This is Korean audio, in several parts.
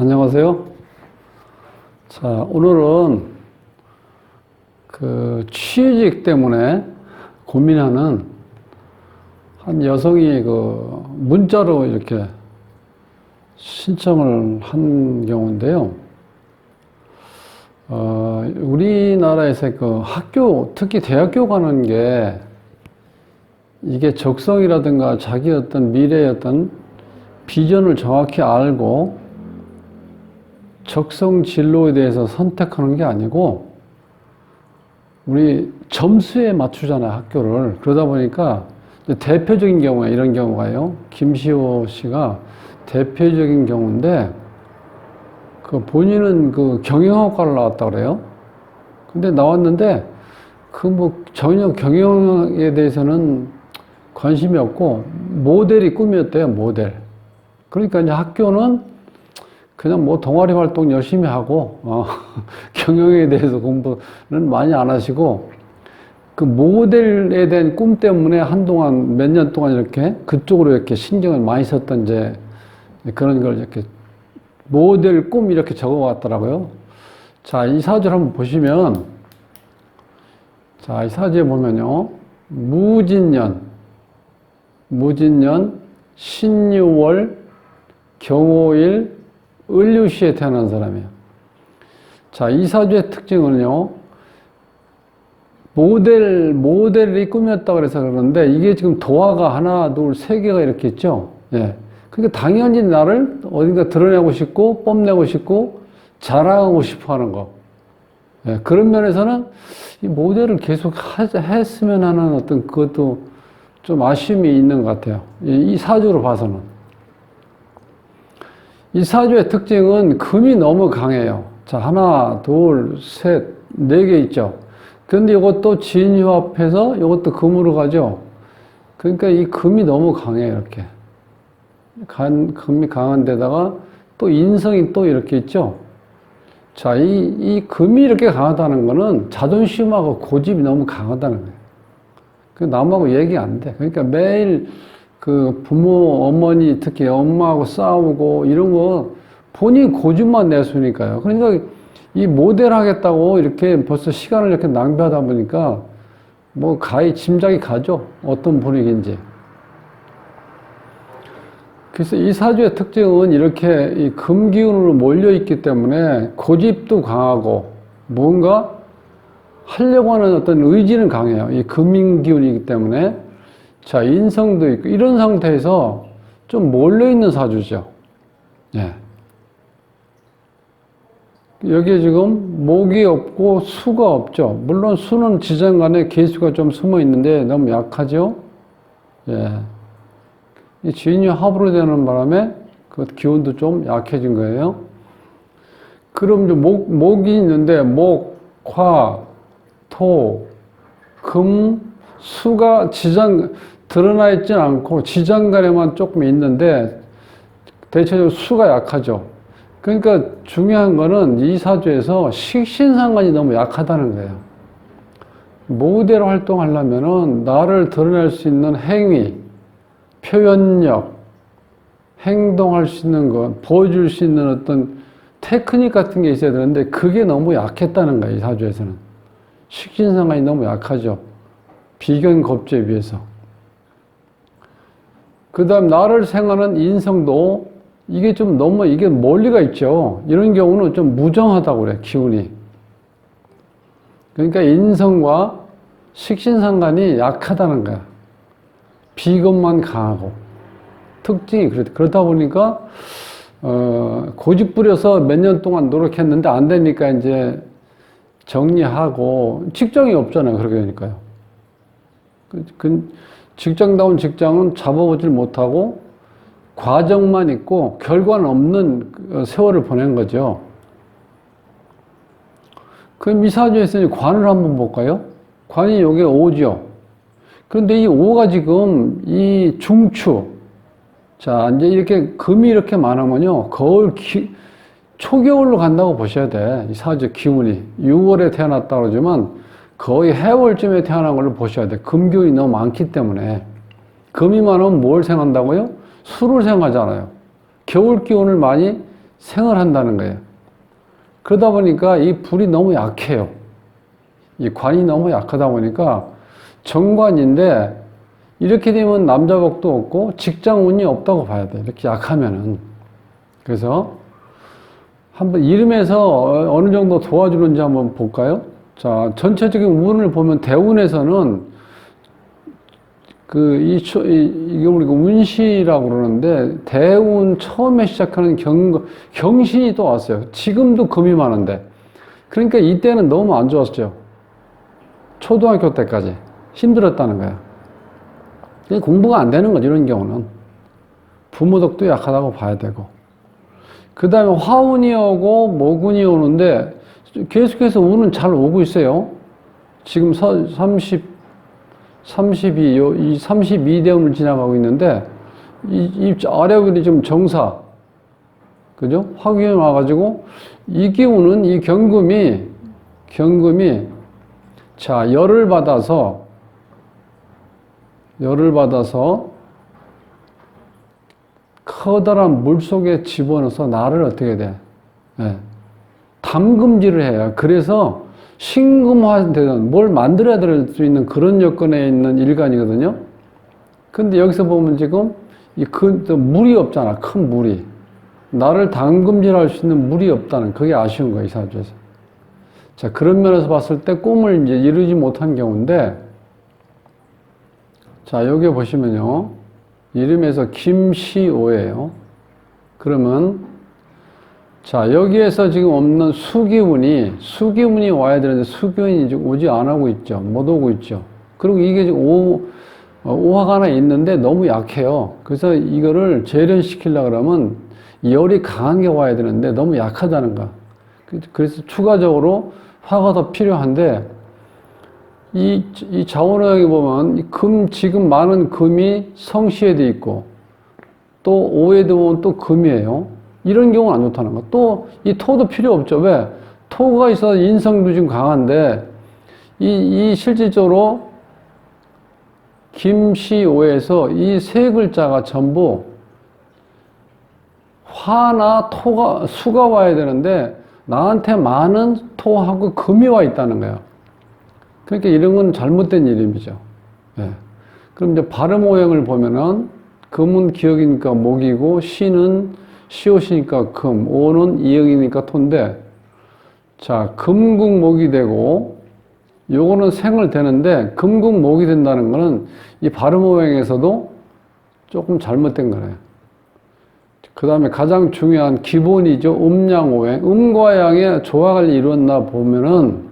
안녕하세요. 자, 오늘은 그 취직 때문에 고민하는 한 여성이 그 문자로 이렇게 신청을 한 경우인데요. 어, 우리나라에서 그 학교, 특히 대학교 가는 게 이게 적성이라든가 자기 어떤 미래의 어떤 비전을 정확히 알고 적성 진로에 대해서 선택하는 게 아니고 우리 점수에 맞추잖아요, 학교를. 그러다 보니까 대표적인 경우에 이런 경우가요. 김시호 씨가 대표적인 경우인데 그 본인은 그 경영학과를 나왔다 그래요. 근데 나왔는데 그 뭐 전혀 경영에 대해서는 관심이 없고 모델이 꿈이었대요, 모델. 그러니까 이제 학교는 그냥 뭐 동아리 활동 열심히 하고 어, 경영에 대해서 공부는 많이 안 하시고 그 모델에 대한 꿈 때문에 한동안 몇 년 동안 이렇게 그쪽으로 이렇게 신경을 많이 썼던 이제 그런 걸 이렇게 모델 꿈 이렇게 적어왔더라고요. 자, 이 사주를 한번 보시면 자, 이 사주에 보면요. 무진년, 무진년, 신유월, 경호일, 을류시에 태어난 사람이에요. 자, 이 사주의 특징은요. 모델, 모델이 꿈이었다 그래서 그러는데 이게 지금 도화가 하나, 둘, 세 개가 이렇게 있죠. 예. 그러니까 당연히 나를 어딘가 드러내고 싶고, 뽐내고 싶고, 자랑하고 싶어 하는 거. 예. 그런 면에서는 이 모델을 계속 하, 했으면 하는 어떤 그것도 좀 아쉬움이 있는 것 같아요. 이, 이 사주로 봐서는. 이 사주의 특징은 금이 너무 강해요. 자, 하나, 둘, 셋, 네 개 있죠. 근데 이것도 진유합해서 이것도 금으로 가죠. 그러니까 이 금이 너무 강해요, 이렇게. 간, 금이 강한 데다가 또 인성이 또 이렇게 있죠. 자, 이, 이 금이 이렇게 강하다는 거는 자존심하고 고집이 너무 강하다는 거예요. 그 남하고 얘기 안 돼. 그러니까 매일 그 부모, 어머니, 특히 엄마하고 싸우고 이런 거 본인 고집만 내수니까요. 그러니까 이 모델 하겠다고 이렇게 벌써 시간을 이렇게 낭비하다 보니까 뭐 가히 짐작이 가죠. 어떤 분위기인지. 그래서 이 사주의 특징은 이렇게 이 금기운으로 몰려있기 때문에 고집도 강하고 뭔가 하려고 하는 어떤 의지는 강해요. 이 금인기운이기 때문에. 자, 인성도 있고, 이런 상태에서 좀 몰려 있는 사주죠. 예. 여기에 지금 목이 없고 수가 없죠. 물론 수는 지장간에 개수가 좀 숨어 있는데 너무 약하죠. 예. 이 진유 합으로 되는 바람에 그 기운도 좀 약해진 거예요. 그럼 이제 목, 목이 있는데 목, 화, 토, 금, 수가 지장, 드러나 있진 않고 지장간에만 조금 있는데 대체적으로 수가 약하죠. 그러니까 중요한 거는 이 사주에서 식신상관이 너무 약하다는 거예요. 모델 활동하려면은 나를 드러낼 수 있는 행위, 표현력, 행동할 수 있는 것, 보여줄 수 있는 어떤 테크닉 같은 게 있어야 되는데 그게 너무 약했다는 거예요, 이 사주에서는. 식신상관이 너무 약하죠. 비견 겁제에 비해서. 그 다음 나를 생하는 인성도 이게 좀 너무 이게 멀리가 있죠. 이런 경우는 좀 무정하다고 그래, 기운이. 그러니까 인성과 식신상관이 약하다는 거야. 비겁만 강하고. 특징이 그렇다. 그렇다 보니까, 어, 고집 부려서 몇 년 동안 노력했는데 안 되니까 이제 정리하고, 직장이 없잖아요. 그렇게 되니까요. 그, 그 직장다운 직장은 잡아보질 못하고, 과정만 있고 결과는 없는 그 세월을 보낸 거죠. 그 미사주에서 관을 한번 볼까요? 관이 여기 오죠. 그런데 이 오가 지금 이 중추. 자, 이제 이렇게 금이 이렇게 많으면요. 거울 기, 초겨울로 간다고 보셔야 돼. 이 사주 기운이. 6월에 태어났다 그러지만 거의 해월쯤에 태어난 걸로 보셔야 돼. 금기운이 너무 많기 때문에. 금이 많으면 뭘 생각한다고요? 술을 생각하잖아요. 겨울 기운을 많이 생활한다는 거예요. 그러다 보니까 이 불이 너무 약해요. 이 관이 너무 약하다 보니까 정관인데 이렇게 되면 남자 복도 없고 직장 운이 없다고 봐야 돼. 이렇게 약하면은. 그래서 한번 이름에서 어느 정도 도와주는지 한번 볼까요? 자, 전체적인 운을 보면 대운에서는 그, 이, 이, 이게 우리가 운시라고 그러는데, 대운 처음에 시작하는 경, 경신이 또 왔어요. 지금도 금이 많은데. 그러니까 이때는 너무 안 좋았죠. 초등학교 때까지. 힘들었다는 거야. 공부가 안 되는 거죠, 이런 경우는. 부모 덕도 약하다고 봐야 되고. 그 다음에 화운이 오고 모군이 오는데, 계속해서 운은 잘 오고 있어요. 지금 30, 32, 요, 이 32대운을 지나가고 있는데, 이, 이 아래운이 좀 정사, 그죠? 화기운이 와가지고, 이 기운은 이 경금이, 경금이, 자, 열을 받아서, 열을 받아서, 커다란 물 속에 집어넣어서 나를 어떻게 돼? 예. 담금질을 해요. 그래서 신금화되는 뭘 만들어야 될 수 있는 그런 여건에 있는 일간이거든요. 근데 여기서 보면 지금 이큰 물이 없잖아. 큰 물이. 나를 담금질할 수 있는 물이 없다는 그게 아쉬운 거예요. 이 사주에서. 자, 그런 면에서 봤을 때 꿈을 이제 이루지 못한 경우인데 자, 여기 보시면요. 이름에서 김시오예요. 그러면 자, 여기에서 지금 없는 수기운이, 수기운이 와야 되는데 수기운이 지금 오지 안 하고 있죠. 못 오고 있죠. 그리고 이게 지금 오, 어, 오화가 하나 있는데 너무 약해요. 그래서 이거를 재련시키려고 그러면 열이 강한 게 와야 되는데 너무 약하다는 거. 그래서 추가적으로 화가 더 필요한데 이, 이 자원호역에 보면 금, 지금 많은 금이 성시에 돼 있고 또 오에 들어오면 또 금이에요. 이런 경우는 안 좋다는 거. 또 이 토도 필요 없죠. 왜? 토가 있어서 인성도 지금 강한데 이, 이 실질적으로 김시오에서 이 세 글자가 전부 화나 토가 수가 와야 되는데 나한테 많은 토하고 금이 와 있다는 거예요. 그러니까 이런 건 잘못된 이름이죠. 네. 그럼 이제 발음 오형을 보면은 금은 기억이니까 목이고 시는 시옷이니까 금, 오는 이형이니까 토인데, 자, 금국목이 되고, 요거는 생을 되는데, 금국목이 된다는 거는 이 발음오행에서도 조금 잘못된 거네요. 그 다음에 가장 중요한 기본이죠. 음양오행. 음과 양의 조화를 이루었나 보면은,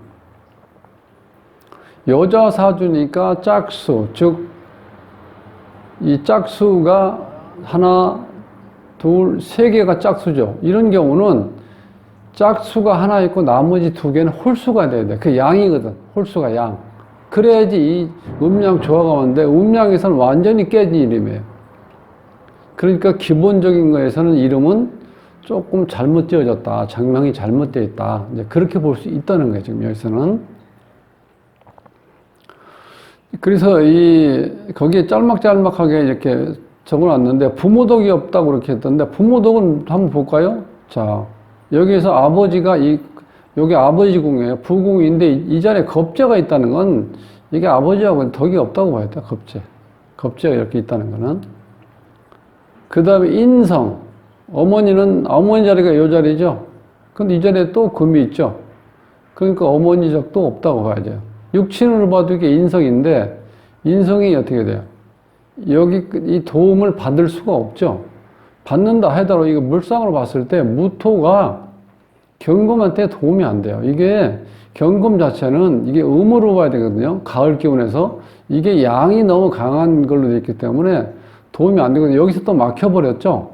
여자 사주니까 짝수, 즉, 이 짝수가 하나, 둘, 세 개가 짝수죠. 이런 경우는 짝수가 하나 있고 나머지 두 개는 홀수가 돼야 돼. 그 양이거든. 홀수가 양. 그래야지 이 음양 조화가 오는데 음양에서는 완전히 깨진 이름이에요. 그러니까 기본적인 거에서는 이름은 조금 잘못 지어졌다. 장명이 잘못되어 있다. 이제 그렇게 볼 수 있다는 거예요. 지금 여기서는. 그래서 이, 거기에 짤막짤막하게 이렇게 적어놨는데 부모덕이 없다고 그렇게 했던데 부모덕은 한번 볼까요? 자 여기에서 아버지가 이 여기 아버지 궁이에요. 부궁인데 이 자리에 겁재가 있다는 건 이게 아버지하고는 덕이 없다고 봐야 돼. 겁재. 겁재가 이렇게 있다는 거는. 그 다음에 인성. 어머니는 어머니 자리가 이 자리죠. 근데 이 자리에 또 금이 있죠. 그러니까 어머니적도 없다고 봐야 돼요. 육친으로 봐도 이게 인성인데 인성이 어떻게 돼요? 여기 이 도움을 받을 수가 없죠. 받는다 하더라도 이거 물상으로 봤을 때 무토가 경금한테 도움이 안 돼요. 이게 경금 자체는 이게 음으로 봐야 되거든요. 가을 기운에서 이게 양이 너무 강한 걸로 되어 있기 때문에 도움이 안 되거든요. 여기서 또 막혀버렸죠.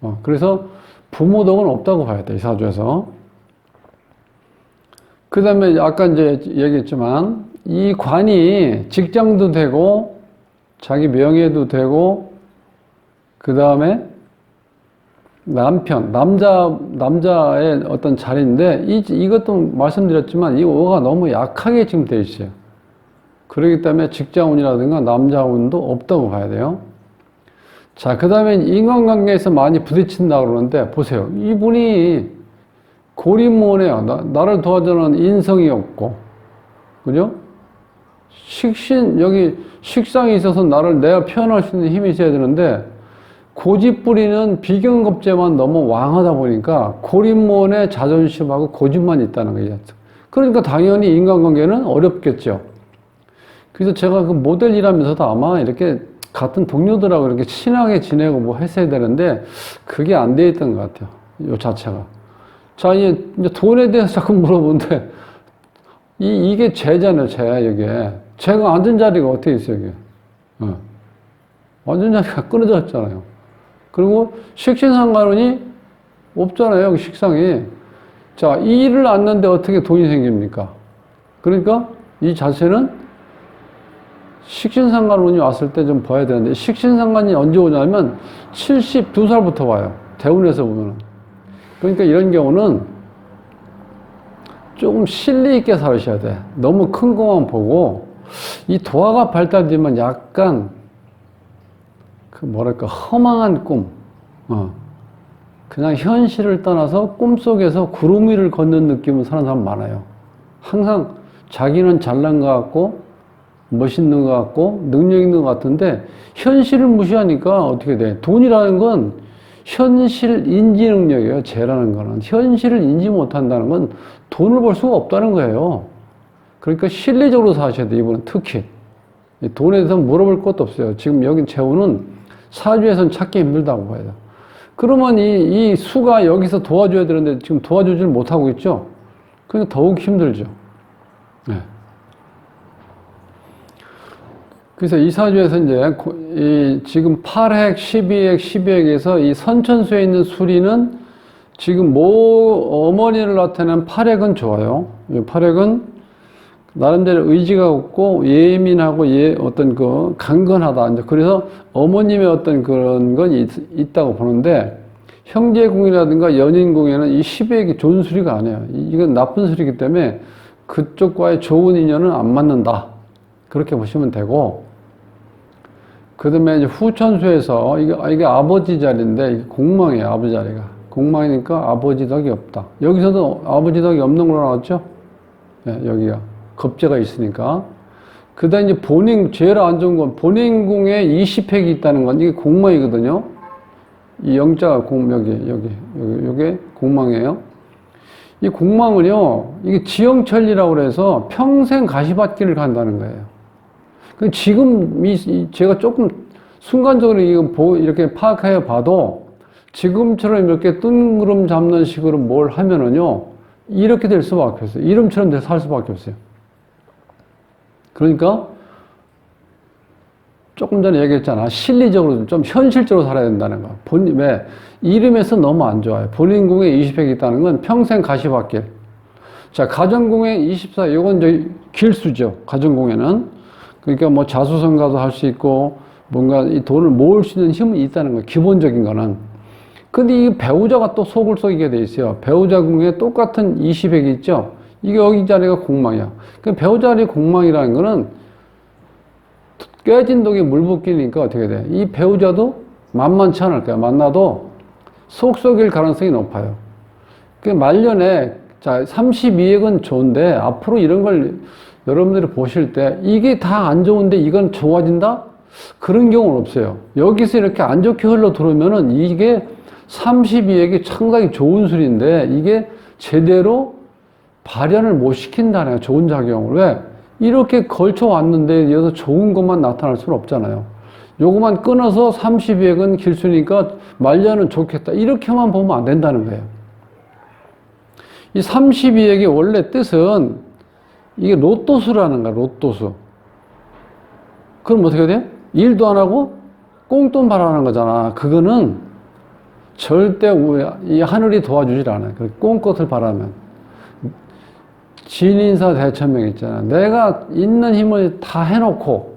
어, 그래서 부모덕은 없다고 봐야 돼, 이 사주에서. 그 다음에 아까 이제 얘기했지만, 이 관이 직장도 되고, 자기 명예도 되고, 그 다음에 남편, 남자, 남자의 어떤 자리인데, 이, 이것도 말씀드렸지만, 이 오가 너무 약하게 지금 돼 있어요. 그렇기 때문에 직장운이라든가 남자운도 없다고 봐야 돼요. 자, 그 다음에 인간관계에서 많이 부딪힌다 그러는데, 보세요. 이분이 고리무원해요. 나, 나를 도와주는 인성이 없고, 그죠? 식신, 여기 식상이 있어서 나를 내가 표현할 수 있는 힘이 있어야 되는데, 고집부리는 비경겁제만 너무 왕하다 보니까 고립무원의 자존심하고 고집만 있다는 거예요. 그러니까 당연히 인간관계는 어렵겠죠. 그래서 제가 그 모델 일하면서도 아마 이렇게 같은 동료들하고 이렇게 친하게 지내고 뭐 했어야 되는데 그게 안 돼 있던 것 같아요. 요 자체가. 자, 이제 돈에 대해서 자꾸 물어보는데 이, 이게 죄잖아요, 죄, 이게. 죄가 앉은 자리가 어떻게 있어요, 이게. 어. 앉은 자리가 끊어졌잖아요. 그리고 식신상관원이 없잖아요, 식상이. 자, 이 일을 앉는데 어떻게 돈이 생깁니까? 그러니까 이 자체는 식신상관운이 왔을 때 좀 봐야 되는데, 식신상관이 언제 오냐면 72살부터 와요. 대운에서 보면은. 그러니까 이런 경우는 조금 실리 있게 살으셔야 돼. 너무 큰 것만 보고, 이 도화가 발달되면 약간 그 뭐랄까 허망한 꿈, 어. 그냥 현실을 떠나서 꿈속에서 구름 위를 걷는 느낌을 사는 사람 많아요. 항상 자기는 잘난 것 같고 멋있는 것 같고 능력 있는 것 같은데 현실을 무시하니까 어떻게 돼? 돈이라는 건 현실 인지 능력이에요. 재라는 거는 현실을 인지 못한다는 건 돈을 벌 수가 없다는 거예요. 그러니까 실리적으로 사셔야 돼. 이분은 특히 돈에 대해서 물어볼 것도 없어요. 지금 여기 재우는 사주에서는 찾기 힘들다고 봐야 돼요. 그러면 이, 이 수가 여기서 도와줘야 되는데 지금 도와주질 못하고 있죠? 그러니까 더욱 힘들죠. 네. 그래서 이 사주에서 이제 이 지금 8핵, 12핵, 12핵에서 이 선천수에 있는 수리는 지금 모 어머니를 나타낸 8핵은 좋아요. 8핵은 나름대로 의지가 없고 예민하고 예, 어떤 그 강건하다. 이제 그래서 어머님의 어떤 그런 건 있, 다고 보는데 형제궁이라든가 연인궁에는 이 시백이 좋은 수리가 아니에요. 이건 나쁜 수리이기 때문에 그쪽과의 좋은 인연은 안 맞는다. 그렇게 보시면 되고 그 다음에 후천수에서 이게, 이게 아버지 자리인데 공망이에요. 아버지 자리가. 공망이니까 아버지 덕이 없다. 여기서도 아버지 덕이 없는 걸로 나왔죠? 네, 여기가. 겁재가 있으니까. 그 다음에 이제 본인, 제일 안 좋은 건 본인궁에 20획이 있다는 건 이게 공망이거든요. 이 영자가 공, 여기, 여기, 여기, 요게 공망이에요. 이 공망은요, 이게 지형천리라고 그래서 평생 가시밭길을 간다는 거예요. 그 지금 이, 제가 조금 순간적으로 이거 이렇게 파악해 봐도 지금처럼 이렇게 뜬구름 잡는 식으로 뭘 하면은요, 이렇게 될 수밖에 없어요. 이름처럼 살 수밖에 없어요. 그러니까 조금 전에 얘기했잖아. 실리적으로 좀 현실적으로 살아야 된다는 거. 본, 왜? 이름에서 너무 안 좋아요. 본인 궁에 20획 있다는 건 평생 가시밭길. 자, 가정궁에 24, 이건 길수죠. 가정궁에는. 그러니까 뭐 자수성가도 할 수 있고, 뭔가 이 돈을 모을 수 있는 힘이 있다는 거예요. 기본적인 거는. 근데 이 배우자가 또 속을 썩이게 돼 있어요. 배우자 궁에 똑같은 20획이 있죠. 이게 여기 자리가 공망이야. 그 배우 자리 공망이라는 거는 깨진 독에 물 붓기니까 어떻게 돼? 이 배우자도 만만치 않을 거야. 만나도 속 썩일 가능성이 높아요. 그 말년에 자 32액은 좋은데 앞으로 이런 걸 여러분들이 보실 때 이게 다 안 좋은데 이건 좋아진다? 그런 경우는 없어요. 여기서 이렇게 안 좋게 흘러 들어오면은 이게 32액이 상당히 좋은 술인데 이게 제대로 발현을 못 시킨다는 좋은 작용을. 왜? 이렇게 걸쳐 왔는데 여기서 좋은 것만 나타날 수는 없잖아요. 요것만 끊어서 32액은 길수니까 말년은 좋겠다. 이렇게만 보면 안 된다는 거예요. 이 32액의 원래 뜻은 이게 로또수라는 거야, 로또수. 그럼 어떻게 돼? 일도 안 하고 꽁돈 바라는 거잖아. 그거는 절대 이 하늘이 도와주질 않아요. 꽁것을 바라면. 진인사 대천명 있잖아. 내가 있는 힘을 다 해놓고,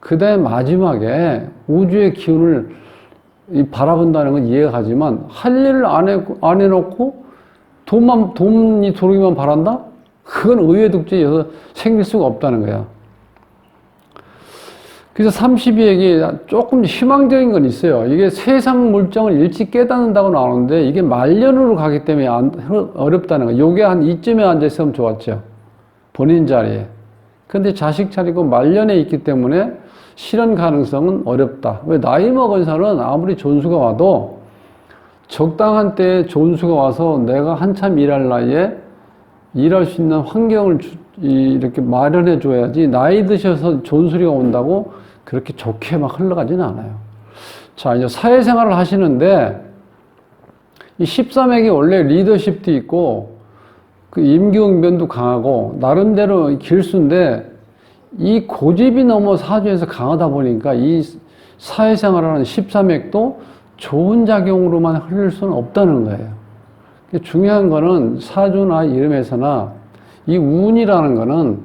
그 다음에 마지막에 우주의 기운을 바라본다는 건 이해가 가지만, 할 일을 안, 해, 안 해놓고, 돈만, 돈이 들어오기만 바란다? 그건 의외 독재여서 생길 수가 없다는 거야. 그래서 32액이 조금 희망적인 건 있어요. 이게 세상 물정을 일찍 깨닫는다고 나오는데 이게 말년으로 가기 때문에 안- 어렵다는 거. 요게 한 이쯤에 앉아 있으면 좋았죠. 본인 자리에. 근데 자식 차리고 말년에 있기 때문에 실현 가능성은 어렵다. 왜 나이 먹은 사람은 아무리 존수가 와도 적당한 때에 존수가 와서 내가 한참 일할 나이에 일할 수 있는 환경을 주- 이- 이렇게 마련해 줘야지 나이 드셔서 존수리가 온다고 그렇게 좋게 막 흘러가지는 않아요. 자, 이제 사회생활을 하시는데 이 13액이 원래 리더십도 있고 그 임기응변도 강하고 나름대로 길수인데 이 고집이 너무 사주에서 강하다 보니까 이 사회생활하는 13액도 좋은 작용으로만 흘릴 수는 없다는 거예요. 중요한 거는 사주나 이름에서나 이 운이라는 거는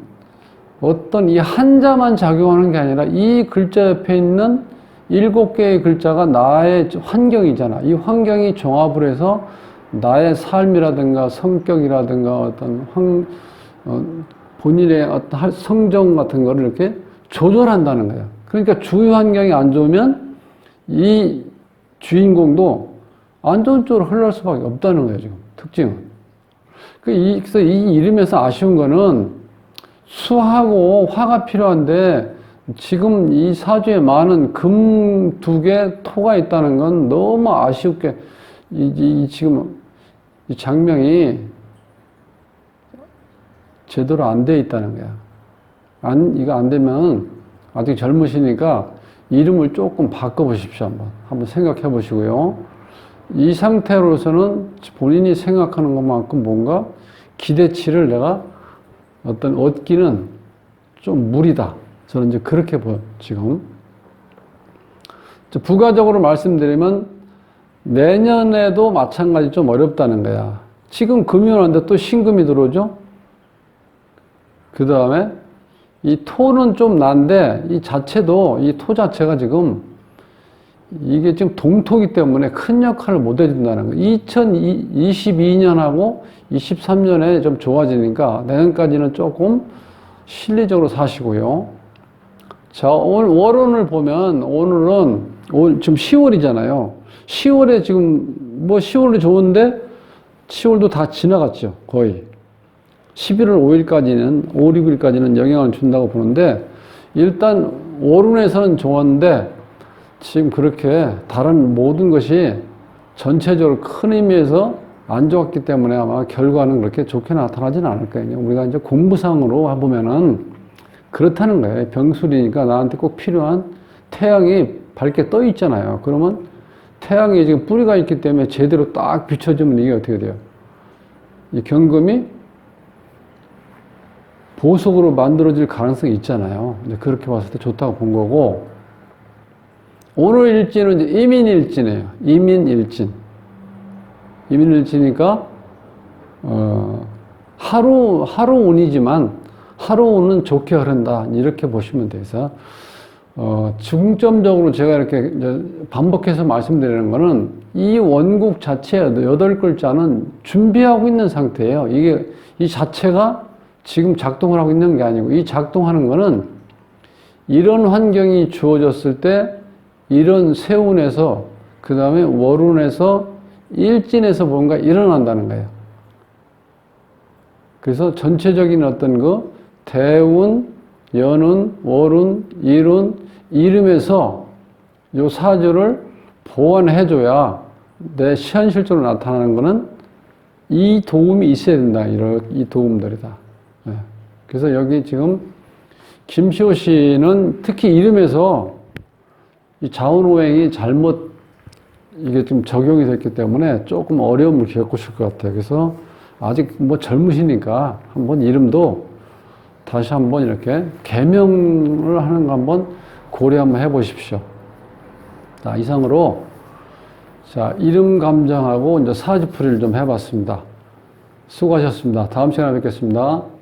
어떤 이 한자만 작용하는 게 아니라 이 글자 옆에 있는 일곱 개의 글자가 나의 환경이잖아. 이 환경이 종합을 해서 나의 삶이라든가 성격이라든가 어떤 환, 어, 본인의 어떤 할- 성정 같은 거를 이렇게 조절한다는 거예요. 그러니까 주위 환경이 안 좋으면 이 주인공도 안 좋은 쪽으로 흘러갈 수밖에 없다는 거예요, 지금. 특징은. 그 이- 그래서 이 이름에서 아쉬운 거는 수하고 화가 필요한데 지금 이 사주에 많은 금 두 개, 토가 있다는 건 너무 아쉽게 이, 이- 이 지금 이 장명이 제대로 안 돼 있다는 거야. 안, 이거 안 되면 아직 젊으시니까 이름을 조금 바꿔 보십시오. 한번. 한번 생각해 보시고요. 이 상태로서는 본인이 생각하는 것만큼 뭔가 기대치를 내가 어떤 얻기는 좀 무리다. 저는 이제 그렇게 보여, 지금. 부가적으로 말씀드리면 내년에도 마찬가지 좀 어렵다는 거야. 지금 금이 오는데 또 신금이 들어오죠? 그 다음에 이 토는 좀 난데 이 자체도 이 토 자체가 지금 이게 지금 동토기 때문에 큰 역할을 못 해준다는 거예요. 2022년하고 23년에 좀 좋아지니까 내년까지는 조금 실리적으로 사시고요. 자, 오늘 월운을 보면 오늘은 올, 지금 10월이잖아요. 10월에 지금 뭐 10월도 좋은데 10월도 다 지나갔죠. 거의. 11월 5일까지는, 5, 6일까지는 영향을 준다고 보는데 일단 월운에서는 좋았는데 지금 그렇게 다른 모든 것이 전체적으로 큰 의미에서 안 좋았기 때문에 아마 결과는 그렇게 좋게 나타나지는 않을 거예요. 우리가 이제 공부상으로 보면은 그렇다는 거예요. 병술이니까 나한테 꼭 필요한 태양이 밝게 떠 있잖아요. 그러면 태양이 지금 뿌리가 있기 때문에 제대로 딱 비춰주면 이게 어떻게 돼요? 이 경금이 보석으로 만들어질 가능성이 있잖아요. 그렇게 봤을 때 좋다고 본 거고, 오늘 이제 이민일지네요. 이민일진. 이민일지니까, 어, 하루, 하루 운이지만, 하루 운은 좋게 흐른다. 이렇게 보시면 돼서, 어, 중점적으로 제가 이렇게 반복해서 말씀드리는 거는 이 원국 자체 여덟 글자는 준비하고 있는 상태예요. 이게, 이 자체가 지금 작동을 하고 있는 게 아니고, 이 작동하는 거는 이런 환경이 주어졌을 때 이런 세운에서 그 다음에 월운에서 일진에서 뭔가 일어난다는 거예요. 그래서 전체적인 어떤 그 대운, 연운, 월운, 일운, 이름에서 요 사주를 보완해줘야 내 현실적으로 나타나는 거는 이 도움이 있어야 된다. 이 도움들이다. 예. 그래서 여기 지금 김시호 씨는 특히 이름에서 이 자원오행이 잘못 이게 좀 적용이 됐기 때문에 조금 어려움을 겪으실 것 같아요. 그래서 아직 뭐 젊으시니까 한번 이름도 다시 한번 이렇게 개명을 하는 거 한번 고려 한번 해보십시오. 자, 이상으로 자, 이름 감정하고 이제 사주풀이를 좀 해봤습니다. 수고하셨습니다. 다음 시간에 뵙겠습니다.